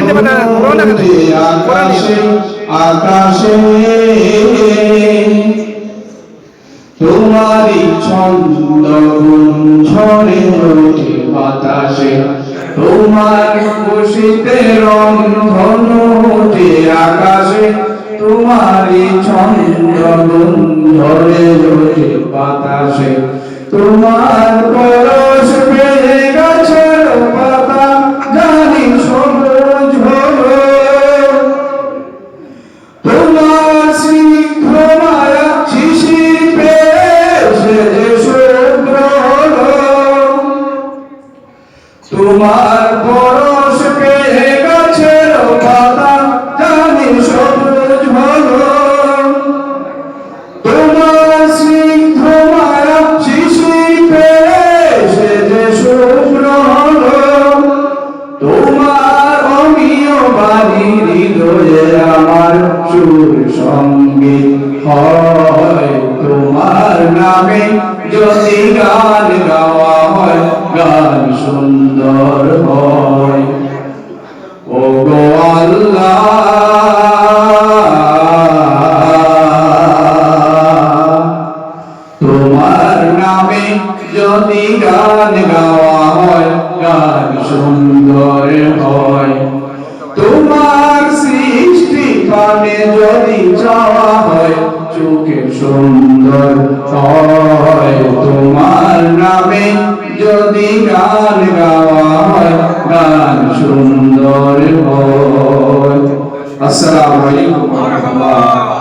রং করেন যে বেটা, করো কেন? আকাশে তোমারই ছন্দ ঝরে ওঠে বাতাসে তোমার খুশিতে রং ধন ওঠে আকাশে তোমারই ছন্দ ঝরে ওঠে বাতাসে তোমার পরশ তোমার পরশ পেয়ে গাছের পাতা, জানি সবুজ হলো। তোমার স্নিগ্ধ মায়া শিশির পেয়েছে যে শুভ্র হলো। তোমার অমিয় বাণী হৃদয়ে আমার সুর সংগীত হয়। তোমার নামে যদি গান গাওয়া হয়, গান সুন্দর হয়। ও আল্লাহ। তোমার নামে যদি গান গাওয়া হয়, গান সুন্দর হয়। তোমার সৃষ্টি পানে যদি চাওয়া হয়, চোখে সুন্দর হয়। তোমার নামে যদি গান গাওয়া হয় গান সুন্দর হয়। আসসালামু আলাইকুম ওয়া রাহমাতুল্লাহ।